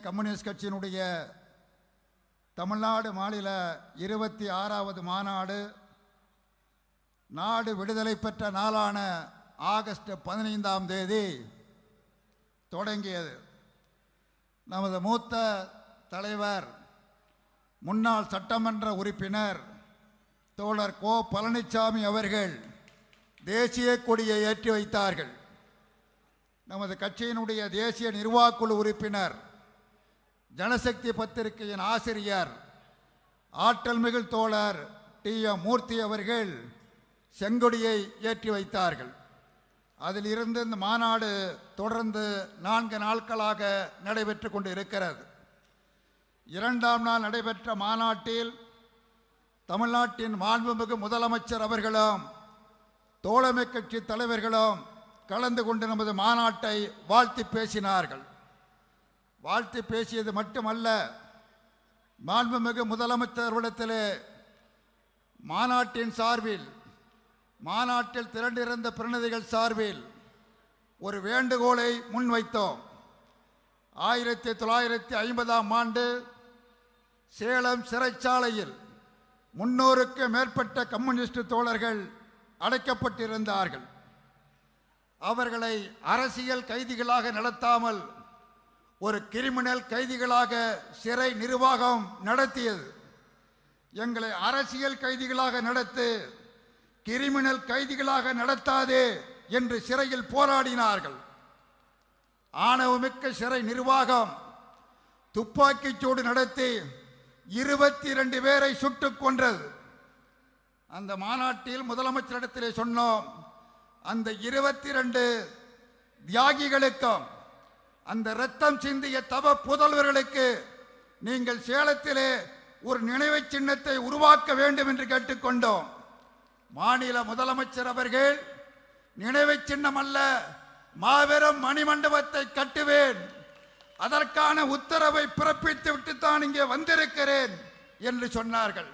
Communist கட்சியினுடைய தமிழ்நாடு மாநில இருபத்தி ஆறாவது மாநாடு நாடு விடுதலை பெற்ற நாளான ஆகஸ்ட் பதினைந்தாம் தேதி தொடங்கியது. நமது மூத்த தலைவர் முன்னாள் சட்டமன்ற உறுப்பினர் தோழர் கோ பழனிசாமி அவர்கள் தேசிய கொடியை ஏற்றி வைத்தார்கள். நமது கட்சியினுடைய தேசிய நிர்வாகக்குழு உறுப்பினர் ஜனசக்தி பத்திரிகையின் ஆசிரியர் ஆற்றல் மிகு தோழர் டி. எம். மூர்த்தி அவர்கள் செங்கொடியை ஏற்றி வைத்தார்கள். அதில் இருந்து இந்த மாநாடு தொடர்ந்து நான்கு நாட்களாக நடைபெற்று கொண்டு இருக்கிறது இரண்டாம் நாள் நடைபெற்ற மாநாட்டில் தமிழ்நாட்டின் மாண்புமிகு முதலமைச்சர் அவர்களும் தோழமை கட்சி தலைவர்களும் கலந்து கொண்டு நமது மாநாட்டை வாழ்த்தி பேசினார்கள். வாழ்த்து பேசியது மட்டுமல்ல மாண்புமிகு முதலமைச்சர்களிடத்திலே மாநாட்டின் சார்பில் மாநாட்டில் திரண்டிருந்த பிரதிநிதிகள் சார்பில் ஒரு வேண்டுகோளை முன்வைத்தோம். ஆயிரத்தி தொள்ளாயிரத்தி ஐம்பதாம் ஆண்டு சேலம் சிறைச்சாலையில் முன்னூறுக்கு மேற்பட்ட கம்யூனிஸ்ட் தோழர்கள் அடைக்கப்பட்டிருந்தார்கள். அவர்களை அரசியல் கைதிகளாக நடத்தாமல் ஒரு கிரிமினல் கைதிகளாக சிறை நிர்வாகம் நடத்தியது. எங்களை அரசியல் கைதிகளாக நடத்து கிரிமினல் கைதிகளாக நடத்தாதே என்று சிறையில் போராடினார்கள். ஆணவமிக்க சிறை நிர்வாகம் துப்பாக்கிச் சூடு நடத்தி இருபத்தி இரண்டு பேரை சுட்டுக் கொன்றது. அந்த மாநாட்டில் முதலமைச்சரிடத்திலே சொன்னோம் அந்த இருபத்தி ரெண்டு தியாகிகளுக்கும் அந்த ரத்தம் சிந்திய தவ புதல்வர்களுக்கு நீங்கள் சேலத்திலே ஒரு நினைவு சின்னத்தை உருவாக்க வேண்டும் என்று கேட்டுக்கொண்டோம். மாநில முதலமைச்சர் அவர்கள் நினைவு சின்னம் அல்ல மாபெரும் மணிமண்டபத்தை கட்டுவேன். அதற்கான உத்தரவை பிறப்பித்து விட்டுத்தான் இங்கே வந்திருக்கிறேன் என்று சொன்னார்கள்.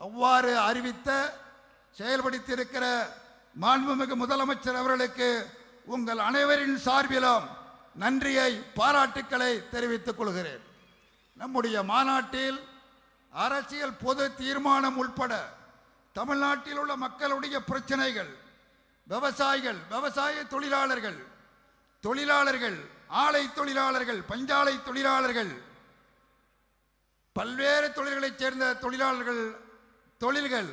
அவ்வாறு அறிவித்த செயல்படுத்தியிருக்கிற மாண்புமிகு முதலமைச்சர் அவர்களுக்கு உங்கள் அனைவரின் சார்பிலும் நன்றியை பாராட்டுக்களை தெரிவித்துக் கொள்கிறேன். நம்முடைய மாநாட்டில் அரசியல் பொது தீர்மானம் உட்பட தமிழ்நாட்டில் உள்ள மக்களுடைய பிரச்சனைகள் விவசாயிகள் விவசாய தொழிலாளர்கள் தொழிலாளர்கள் ஆலை தொழிலாளர்கள் பஞ்சாலை தொழிலாளர்கள் பல்வேறு தொழில்களைச் சேர்ந்த தொழிலாளர்கள் தொழில்கள்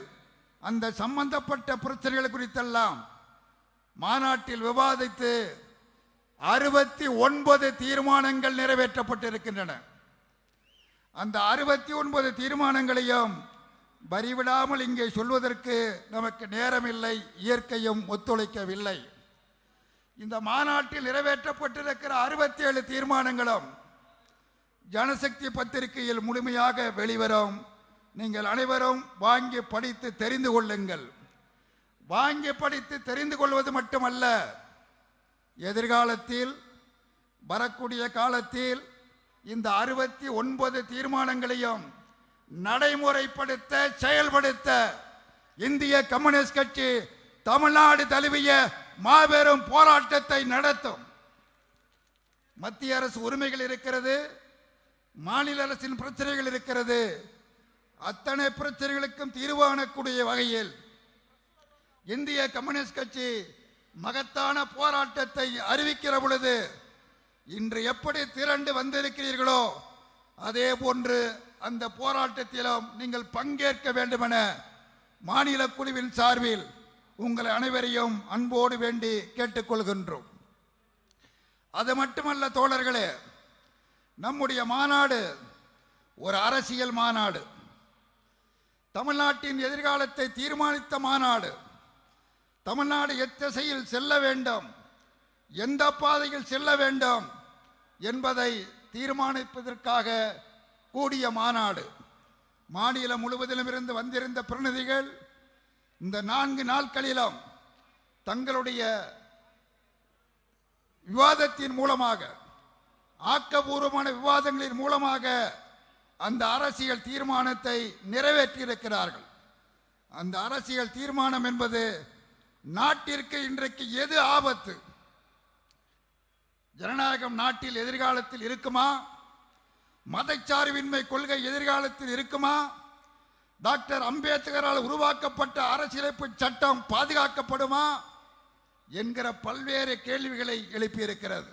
அந்த சம்பந்தப்பட்ட பிரச்சனைகள் குறித்தெல்லாம் மாநாட்டில் விவாதித்து அறுபத்தி ஒன்பது தீர்மானங்கள் நிறைவேற்றப்பட்டிருக்கின்றன. அந்த அறுபத்தி ஒன்பது தீர்மானங்களையும் வரிவிடாமல் இங்கே சொல்வதற்கு நமக்கு நேரமில்லை இயற்கையும் ஒத்துழைக்கவில்லை. இந்த மாநாட்டில் நிறைவேற்றப்பட்டிருக்கிற அறுபத்தி ஏழு தீர்மானங்களும் ஜனசக்தி பத்திரிகையில் முழுமையாக வெளிவரும். நீங்கள் அனைவரும் வாங்கி படித்து தெரிந்து கொள்ளுங்கள். வாங்கி படித்து தெரிந்து கொள்வது மட்டுமல்ல எதிர்காலத்தில் வரக்கூடிய காலத்தில் இந்த அறுபத்தி ஒன்பது தீர்மானங்களையும் நடைமுறைப்படுத்த செயல்படுத்த இந்திய கம்யூனிஸ்ட் கட்சி தமிழ்நாடு தழுவிய மாபெரும் போராட்டத்தை நடத்தும். மத்திய அரசு உரிமைகள் இருக்கிறது மாநில அரசின் பிரச்சனைகள் இருக்கிறது. அத்தனை பிரச்சனைகளுக்கும் தீர்வு காணக்கூடிய வகையில் இந்திய கம்யூனிஸ்ட் கட்சி மகத்தான போராட்டத்தை அறிவிக்கிற பொழுது இன்று எப்படி திரண்டு வந்திருக்கிறீர்களோ அதே போன்று அந்த போராட்டத்திலும் நீங்கள் பங்கேற்க வேண்டுமென மாநில குழுவின் சார்பில் உங்கள் அனைவரையும் அன்போடு வேண்டி கேட்டுக்கொள்கின்றோம். அது மட்டுமல்ல தோழர்களே நம்முடைய மாநாடு ஒரு அரசியல் மாநாடு. தமிழ்நாட்டின் எதிர்காலத்தை தீர்மானித்த மாநாடு. தமிழ்நாடு எத்திசையில் செல்ல வேண்டும். எந்த பாதையில் செல்ல வேண்டும் என்பதை தீர்மானிப்பதற்காக கூடிய மாநாடு. மாநிலம் முழுவதிலும் இருந்து வந்திருந்த பிரதிநிதிகள் இந்த நான்கு நாட்களிலும் தங்களுடைய விவாதத்தின் மூலமாக ஆக்கபூர்வமான விவாதங்களின் மூலமாக அந்த அரசியல் தீர்மானத்தை நிறைவேற்றியிருக்கிறார்கள். அந்த அரசியல் தீர்மானம் என்பது நாட்டிற்கு இன்றைக்கு எது ஆபத்து? ஜனநாயகம் நாட்டில் எதிர்காலத்தில் இருக்குமா? மதச்சார்பின்மை கொள்கை எதிர்காலத்தில் இருக்குமா? டாக்டர் அம்பேத்கரால் உருவாக்கப்பட்ட அரசியலமைப்பு சட்டம் பாதுகாக்கப்படுமா? என்கிற பல்வேறு கேள்விகளை எழுப்பியிருக்கிறது.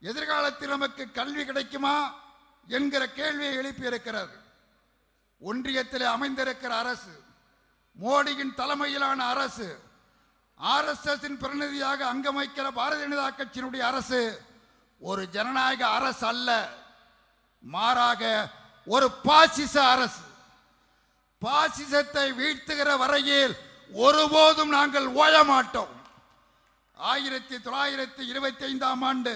எதிர்காலத்தில் நமக்கு கல்வி கிடைக்குமா? என்கிற கேள்வியை எழுப்பியிருக்கிறது. ஒன்றியத்தில் அமைந்திருக்கிற அரசு மோடியின் தலைமையிலான அரசு ஆர்எஸ்எஸின் பிரதிநிதியாக அங்கமைக்கிற பாரதிய ஜனதா கட்சியினுடைய அரசு ஒரு ஜனநாயக அரசு அல்ல மாறாக ஒரு பாசிச அரசு. பாசிசத்தை வீழ்த்துகிற வரையில் ஒருபோதும் நாங்கள் ஓய மாட்டோம். ஆயிரத்தி தொள்ளாயிரத்தி இருபத்தி ஐந்தாம் ஆண்டு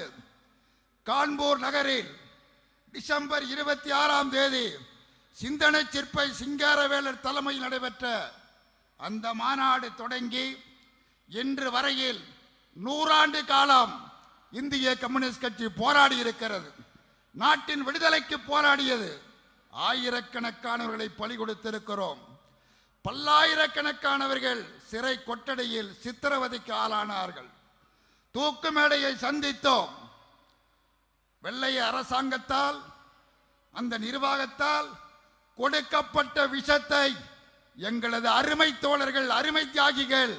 கான்பூர் நகரில் டிசம்பர் இருபத்தி ஆறாம் தேதி சிந்தனை சிற்பை சிங்காரவேலர் தலைமையில் நடைபெற்ற அந்த மாநாடு தொடங்கி இன்று வரையில் நூறாண்டு காலம் இந்திய கம்யூனிஸ்ட் கட்சி போராடி இருக்கிறது. நாட்டின் விடுதலைக்கு போராடியது ஆயிரக்கணக்கானவர்களை பலி கொடுத்திருக்கிறோம். பல்லாயிரக்கணக்கானவர்கள் சிறை கொட்டடையில் சித்திரவதைக்கு ஆளானார்கள். தூக்கு மேடையை சந்தித்தோம். வெள்ளைய அரசாங்கத்தால் அந்த நிர்வாகத்தால் கொடுக்கப்பட்ட விஷத்தை எங்களது அருமை தோழர்கள் அருமை தியாகிகள்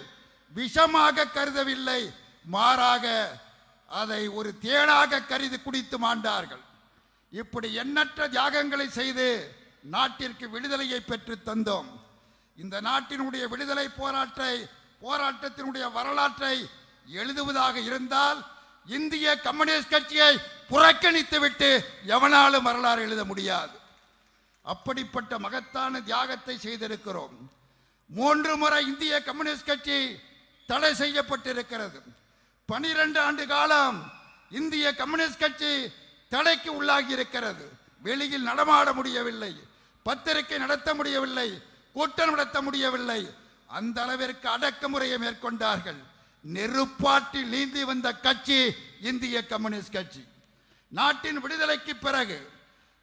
விஷமாக கருதவில்லை. மாறாக அதை ஒரு தேனாக கருதி குடித்து மாண்டார்கள். இப்படி எண்ணற்ற தியாகங்களை செய்து நாட்டிற்கு விடுதலையை பெற்று தந்தோம். இந்த நாட்டினுடைய விடுதலை போராட்டை போராட்டத்தினுடைய வரலாற்றை எழுதுவதாக இருந்தால் இந்திய கம்யூனிஸ்ட் கட்சியை புறக்கணித்துவிட்டு எவனாலும் வரலாறு எழுத முடியாது. அப்படிப்பட்ட மகத்தான தியாகத்தை செய்திருக்கிறோம். மூன்று முறை இந்திய கம்யூனிஸ்ட் கட்சி தடை செய்யப்பட்டிருக்கிறது. பனிரெண்டு ஆண்டு காலம் இந்திய கம்யூனிஸ்ட் கட்சி தடைக்கு உள்ளாகி இருக்கிறது வெளியில் நடமாட முடியவில்லை. பத்திரிகை நடத்த முடியவில்லை. கூட்டம் நடத்த முடியவில்லை. அந்த அளவிற்கு அடக்குமுறையை மேற்கொண்டார்கள். நெருப்பாட்டில் நீந்தி வந்த கட்சி இந்திய கம்யூனிஸ்ட் கட்சி. நாட்டின் விடுதலைக்கு பிறகு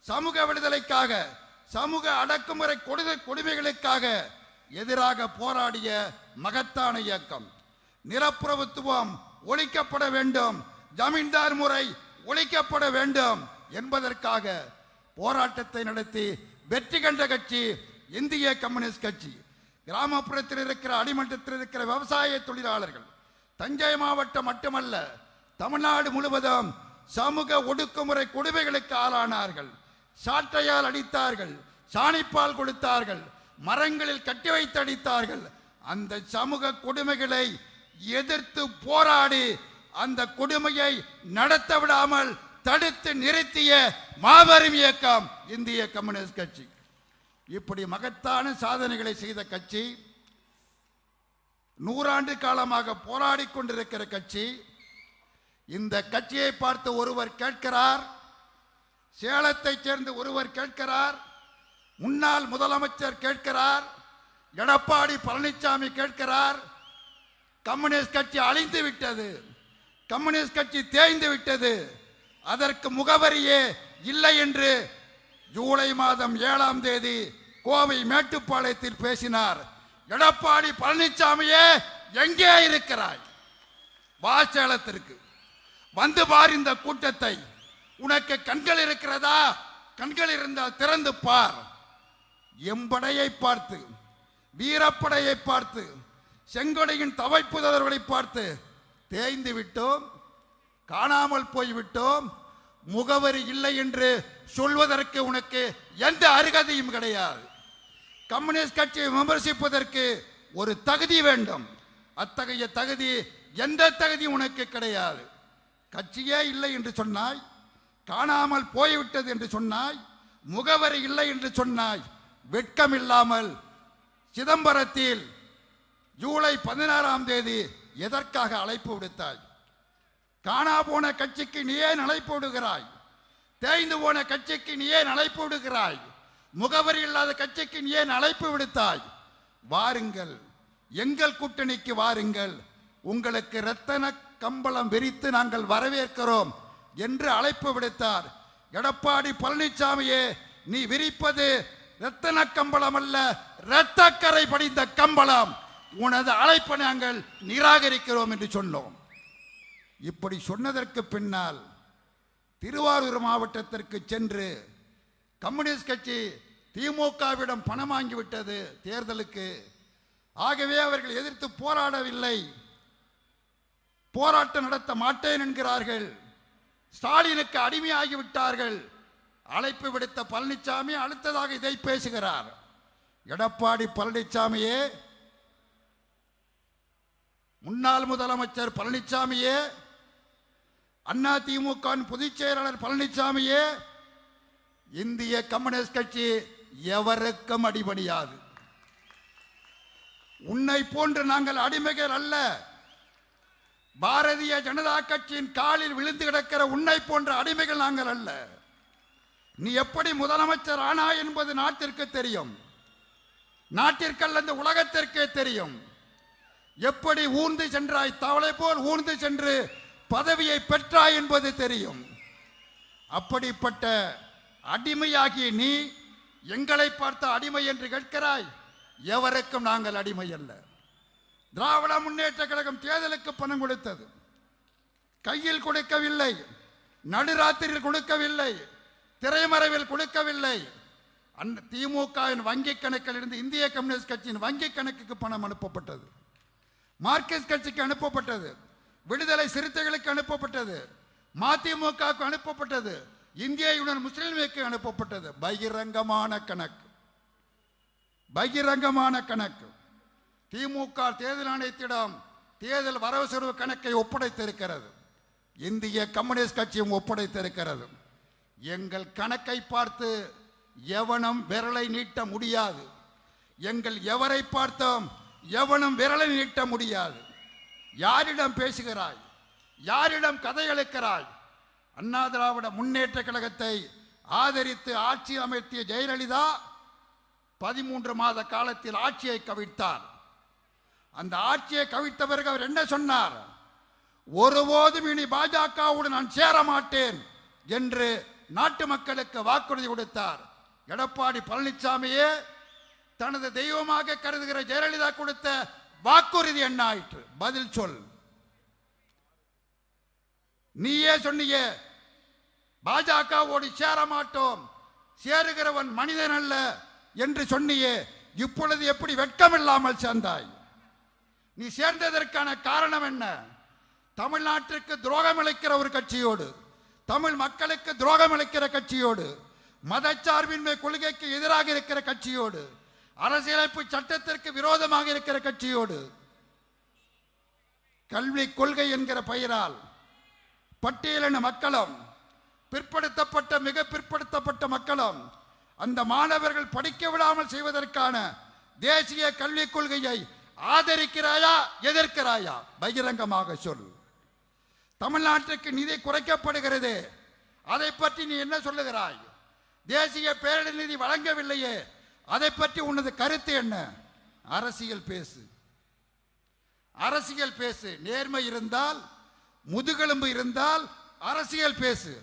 சமூக விடுதலைக்காக சமூக அடக்குமுறை கொடுமை கொடுமைகளுக்காக எதிராக போராடிய மகத்தான இயக்கம். நிலப்பிரபுத்துவம் ஒழிக்கப்பட வேண்டும். ஜமீன்தார் முறை ஒழிக்கப்பட வேண்டும் என்பதற்காக போராட்டத்தை நடத்தி வெற்றி கண்ட கட்சி இந்திய கம்யூனிஸ்ட் கட்சி. கிராமப்புறத்தில் இருக்கிற அடிமட்டத்தில் இருக்கிற விவசாய தொழிலாளர்கள் தஞ்சை மாவட்டம் மட்டுமல்ல தமிழ்நாடு முழுவதும் சமூக ஒடுக்குமுறை கொடுமைகளுக்கு ஆளானார்கள். சாட்டையால் அடித்தார்கள் சாணிப்பால் கொடுத்தார்கள் மரங்களில் கட்டி வைத்து அடித்தார்கள். அந்த சமூக கொடுமைகளை எதிர்த்து போராடி அந்த கொடுமையை நடத்த விடாமல் தடுத்து நிறுத்திய மாபெரும் இயக்கம் இந்திய கம்யூனிஸ்ட் கட்சி. இப்படி மகத்தான சாதனைகளை செய்த கட்சி நூறாண்டு காலமாக போராடி கொண்டிருக்கிற கட்சி இந்த கட்சியை பார்த்து ஒருவர் கேட்கிறார் சேலத்தைச் சேர்ந்த ஒருவர் கேட்கிறார் முன்னாள் முதலமைச்சர் கேட்கிறார் எடப்பாடி பழனிசாமி கேட்கிறார் கம்யூனிஸ்ட் கட்சி அழிந்து விட்டது கம்யூனிஸ்ட் கட்சி தேய்ந்து விட்டது அதற்கு முகவரியே இல்லை என்று ஜூலை மாதம் ஏழாம் தேதி கோவை மேட்டுப்பாளையத்தில் பேசினார். எடப்பாடி பழனிசாமியே எங்கே இருக்கிறாய்? வா சேலத்திற்கு வந்து பார் இந்த கூட்டத்தை. உனக்கு கண்கள் இருக்கிறதா? கண்கள் இருந்தால் திறந்து பார். எம்படையை பார்த்து வீரப்படையை பார்த்து செங்கொடையின் தவைப்புதவர்களை பார்த்து தேய்ந்து விட்டோம் காணாமல் போய்விட்டோம் முகவரி இல்லை என்று சொல்வதற்கு உனக்கு எந்த அருகதையும் கிடையாது. கம்யூனிஸ்ட் கட்சியை விமர்சிப்பதற்கு ஒரு தகுதி வேண்டும். அத்தகைய தகுதி எந்த தகுதி உனக்கு கிடையாது. கட்சியே இல்லை என்று சொன்னாய் காணாமல் போய்விட்டது என்று சொன்னாய் முகவரி இல்லை என்று சொன்னாய் வெட்கம் இல்லாமல் சிதம்பரத்தில் ஜூலை பதினாறாம் தேதி எதற்காக அழைப்பு விடுத்தாய்? காணா போன கட்சிக்கு நீ ஏன் அழைப்பு விடுகிறாய்? தேய்ந்து போன கட்சிக்கு நீ ஏன் அழைப்பு விடுகிறாய்? முகவரி இல்லாத கட்சிக்கு நீ ஏன் அழைப்பு விடுத்தாய்? வாருங்கள் எங்கள் கூட்டணிக்கு வாருங்கள். உங்களுக்கு இரத்தன கம்பளம் விரித்து நாங்கள் வரவேற்கிறோம். என்று அழைப்பு விடுத்தார். எடப்பாடி பழனிசாமியே நீ விரிப்பது ரத்தன கம்பளம் அல்ல இரத்தக்கரை படிந்த கம்பளம். உனது அழைப்பை நாங்கள் நிராகரிக்கிறோம் என்று சொன்னோம். இப்படி சொன்னதற்கு பின்னால் திருவாரூர் மாவட்டத்திற்கு சென்று கம்யூனிஸ்ட் கட்சி திமுகவிடம் பணம் வாங்கிவிட்டது தேர்தலுக்கு. ஆகவே அவர்கள் எதிர்த்து போராடவில்லை. போராட்டம் நடத்த மாட்டேன் என்கிறார்கள். ஸ்டாலினுக்கு அடிமையாகி விட்டார்கள் அழைப்பு விடுத்த பழனிசாமி அடுத்ததாக இதை பேசுகிறார். எடப்பாடி பழனிசாமியே முன்னாள் முதலமைச்சர் பழனிசாமியே அண்ணா திமுக பொதுச் செயலாளர் பழனிசாமியே இந்திய கம்யூனிஸ்ட் கட்சி எவருக்கும் அடிபணியாது. உன்னை போன்று நாங்கள் அடிமைகள் அல்ல. பாரதிய ஜனதா கட்சியின் காலில் விழுந்து கிடக்கிற உன்னை போன்ற அடிமைகள் நாங்கள் அல்ல. நீ எப்படி முதலமைச்சர் ஆனா என்பது நாட்டிற்கு தெரியும். நாட்டிற்கல்ல இந்த உலகத்திற்கே தெரியும். எப்படி ஊர்ந்து சென்றாய் தவளை போல் ஊர்ந்து சென்று பதவியை பெற்றாய் என்பது தெரியும். அப்படிப்பட்ட அடிமையாகிய நீ எங்களை பார்த்த அடிமை என்று கேட்கிறாய். எவருக்கும் நாங்கள் அடிமை அல்ல. திராவிட முன்னேற்ற கழகம் தேர்தலுக்கு பணம் கொடுத்தது. கையில் கொடுக்கவில்லை. நடுராத்திரியில் கொடுக்கவில்லை. திரைமறைவில் கொடுக்கவில்லை. அந்த திமுகவின் வங்கி கணக்கில் இருந்து இந்திய கம்யூனிஸ்ட் கட்சியின் வங்கி கணக்குக்கு பணம் அனுப்பப்பட்டது. மார்க்சிஸ்ட் கட்சிக்கு அனுப்பப்பட்டது. விடுதலை சிறுத்தைகளுக்கு அனுப்பப்பட்டது. மதிமுகவுக்கு அனுப்பப்பட்டது. இந்திய யூனியன் முஸ்லீம் லீக்கு அனுப்பப்பட்டது. பகிரங்கமான கணக்கு. பகிரங்கமான கணக்கு. திமுக தேர்தல் ஆணையத்திடம் தேர்தல் வரவு செலவு கணக்கை ஒப்படைத்திருக்கிறது. இந்திய கம்யூனிஸ்ட் கட்சியும் ஒப்படைத்திருக்கிறது. எங்கள் கணக்கை பார்த்து எவனும் விரலை நீட்ட முடியாது. எங்கள் எவரை பார்த்தோம் எவனும் விரலை நீட்ட முடியாது. யாரிடம் பேசுகிறாய்? யாரிடம் கதையளிக்கிறாய் அண்ணா திராவிட முன்னேற்ற கழகத்தை ஆதரித்து ஆட்சி அமைத்திய ஜெயலலிதா பதிமூன்று மாத காலத்தில் ஆட்சியை கவிழ்த்தார். அந்த ஆட்சியை கவிழ்த்த பிறகு அவர் என்ன சொன்னார்? ஒருபோதும் இனி பாஜகவுடன் நான் சேர மாட்டேன் என்று நாட்டு மக்களுக்கு வாக்குறுதி கொடுத்தார். எடப்பாடி பழனிசாமியே தனது தெய்வமாக கருதுகிற ஜெயலலிதா கொடுத்த வாக்குறுதி என்ன ஆயிற்று? பதில் சொல். நீயே சொன்னியே பாஜகவோடு சேர மாட்டோம் சேருகிறவன் மனிதன் அல்ல என்று சொன்னியே இப்பொழுது எப்படி வெட்கமில்லாமல் சேர்ந்தாய்? நீ சேர்ந்ததற்கான காரணம் என்ன? தமிழ்நாட்டிற்கு துரோகம் இழைக்கிற ஒரு கட்சியோடு தமிழ் மக்களுக்கு துரோகம் இழைக்கிற கட்சியோடு மதச்சார்பின்மை கொள்கைக்கு எதிராக இருக்கிற கட்சியோடு அரசியலமைப்பு சட்டத்திற்கு விரோதமாக இருக்கிற கட்சியோடு கல்வி கொள்கை என்கிற பெயரால் பட்டியலின மக்களும் பிற்படுத்தப்பட்ட மிக பிற்படுத்தப்பட்ட மக்களும் அந்த மாணவர்கள் படிக்க விடாமல் செய்வதற்கான தேசிய கல்விக் கொள்கையை ஆதரிக்கிறாயா எதிர்க்கிறாயா? பகிரங்கமாக சொல். தமிழ்நாட்டுக்கு நிதி குறைக்கப்படுகிறது. அதை பற்றி நீ என்ன சொல்லுகிறாய்? தேசிய பேரிடர் நிதி வழங்கவில்லையே. அதை பற்றி உனது கருத்து என்ன? அரசியல் பேசு. அரசியல் பேசு. நேர்மை இருந்தால் முதுகெலும்பு இருந்தால் அரசியல் பேசு.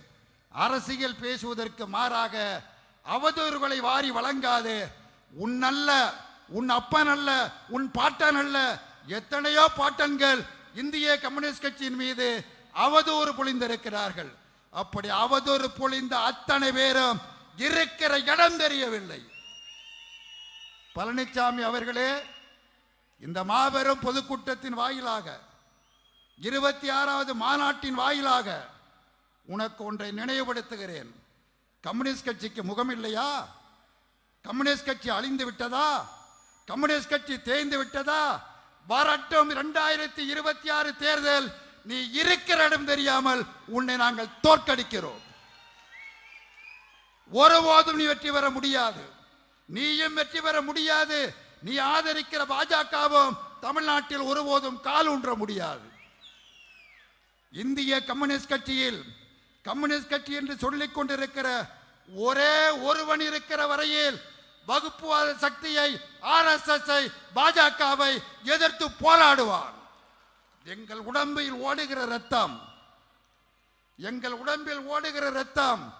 அரசியல் பேசுவதற்கு மாறாக அவதூறுகளை வாரி வழங்காது. உன்னல்ல உன் அப்பன் அல்ல உன் பாட்டன் அல்ல. எத்தனையோ பாட்டன்கள் இந்திய கம்யூனிஸ்ட் கட்சியின் மீது அவதூறு பொழிந்திருக்கிறார்கள். அப்படி அவதூறு பொழிந்த அத்தனை பேரும் இருக்கிற இடம் தெரியவில்லை. பழனிசாமி அவர்களே இந்த மாபெரும் பொதுக்கூட்டத்தின் வாயிலாக இருபத்தி ஆறாவது மாநாட்டின் வாயிலாக உனக்கு ஒன்றை நினைவுபடுத்துகிறேன். கம்யூனிஸ்ட் கட்சிக்கு முகம் இல்லையா கம்யூனிஸ்ட் கட்சி அழிந்து விட்டதா? கம்யூனிஸ்ட் கட்சி தேய்ந்து விட்டதா? வரட்டும் இரண்டாயிரத்தி இருபத்தி ஆறு தேர்தல் நீ இருக்கிற இடம் தெரியாமல் உன்னை நாங்கள் தோற்கடிக்கிறோம். ஒருபோதும் நீ வெற்றி பெற முடியாது. நீயும் வெற்றி பெற முடியாது. நீ ஆதரிக்கிற பாஜகவும் தமிழ்நாட்டில் ஒருபோதும் கால் ஊன்ற முடியாது. இந்திய கம்யூனிஸ்ட் கட்சியில் கம்யூனிஸ்ட் கட்சி என்று சொல்லிக் கொண்டிருக்கிற ஒரே ஒருவன் இருக்கிற வரையில் வகுப்புவாத சக்தியை ஆர்எஸ்எஸ் பாஜகவை எதிர்த்து போராடுவார். எங்கள் உடம்பில் ஓடுகிற ரத்தம் எங்கள் உடம்பில் ஓடுகிற ரத்தம்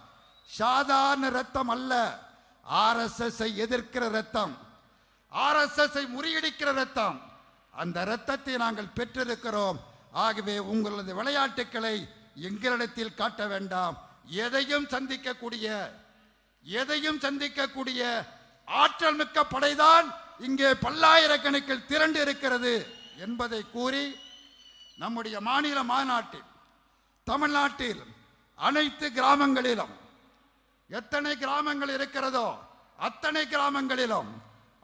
சாதாரண ரத்தம் அல்ல. ஆர்எஸ்எஸ் எதிர்க்கிற ரத்தம் ஆர்எஸ்எஸ் முறியடிக்கிற ரத்தம் அந்த ரத்தத்தை நாங்கள் பெற்றிருக்கிறோம். ஆகவே உங்களது விளையாட்டுக்களை எங்களிடத்தில் காட்ட வேண்டாம். எதையும் சந்திக்கக்கூடிய எதையும் சந்திக்கக்கூடிய ஆற்றல் மிக்க படைதான் இங்கே பல்லாயிரக்கணக்கில் திரண்டு இருக்கிறது என்பதை கூறி நம்முடைய மாநில மாநாட்டில் தமிழ்நாட்டில் அனைத்து கிராமங்களிலும் எத்தனை கிராமங்கள் இருக்கிறதோ அத்தனை கிராமங்களிலும்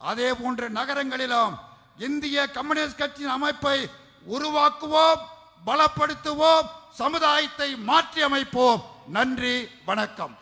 அதே போன்ற நகரங்களிலும் இந்திய கம்யூனிஸ்ட் கட்சியின் அமைப்பை உருவாக்குவோம் பலப்படுத்துவோம் சமுதாயத்தை மாற்றி அமைப்போம் நன்றி வணக்கம்.